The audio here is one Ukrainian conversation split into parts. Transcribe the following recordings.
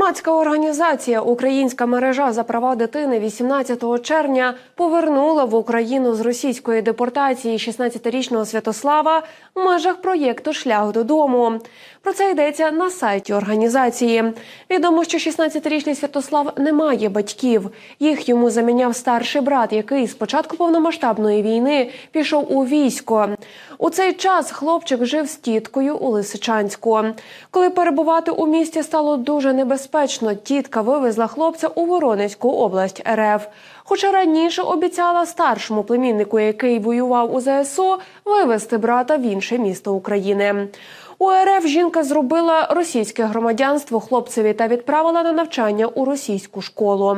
Громадська організація Українська мережа за права дитини 18 червня повернула в Україну з російської депортації 16-річного Святослава в межах проєкту Шлях додому. Про це йдеться на сайті організації. Відомо, що 16-річний Святослав не має батьків. Їх йому заміняв старший брат, який з початку повномасштабної війни пішов у військо. У цей час хлопчик жив з тіткою у Лисичанську. Коли перебувати у місті стало дуже небезпечно, тітка вивезла хлопця у Воронезьку область РФ. Хоча раніше обіцяла старшому племіннику, який воював у ЗСУ, вивезти брата в інше місто України. У РФ жінка зробила російське громадянство хлопцеві та відправила на навчання у російську школу.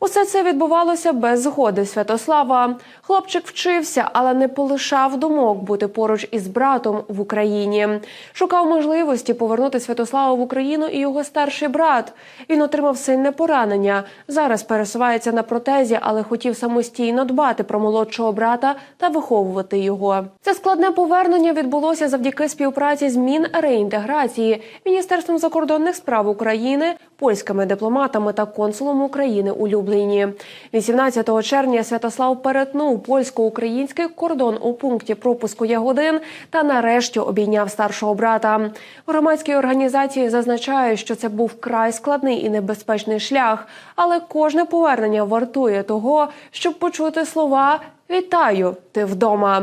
Усе це відбувалося без згоди Святослава. Хлопчик вчився, але не полишав думок бути поруч із братом в Україні. Шукав можливості повернути Святослава в Україну і його старший брат. Він отримав сильне поранення. Зараз пересувається на протезі, але хотів самостійно дбати про молодшого брата та виховувати його. Це складне повернення відбулося завдяки співпраці з Мінреінтеграції, Міністерством закордонних справ України, польськими дипломатами та консулом України у Любліні. 18 червня Святослав перетнув польсько-український кордон у пункті пропуску Ягодин та нарешті обійняв старшого брата. В громадській організації зазначають, що це був край складний і небезпечний шлях, але кожне повернення вартує того, щоб почути слова Вітаю, ти вдома.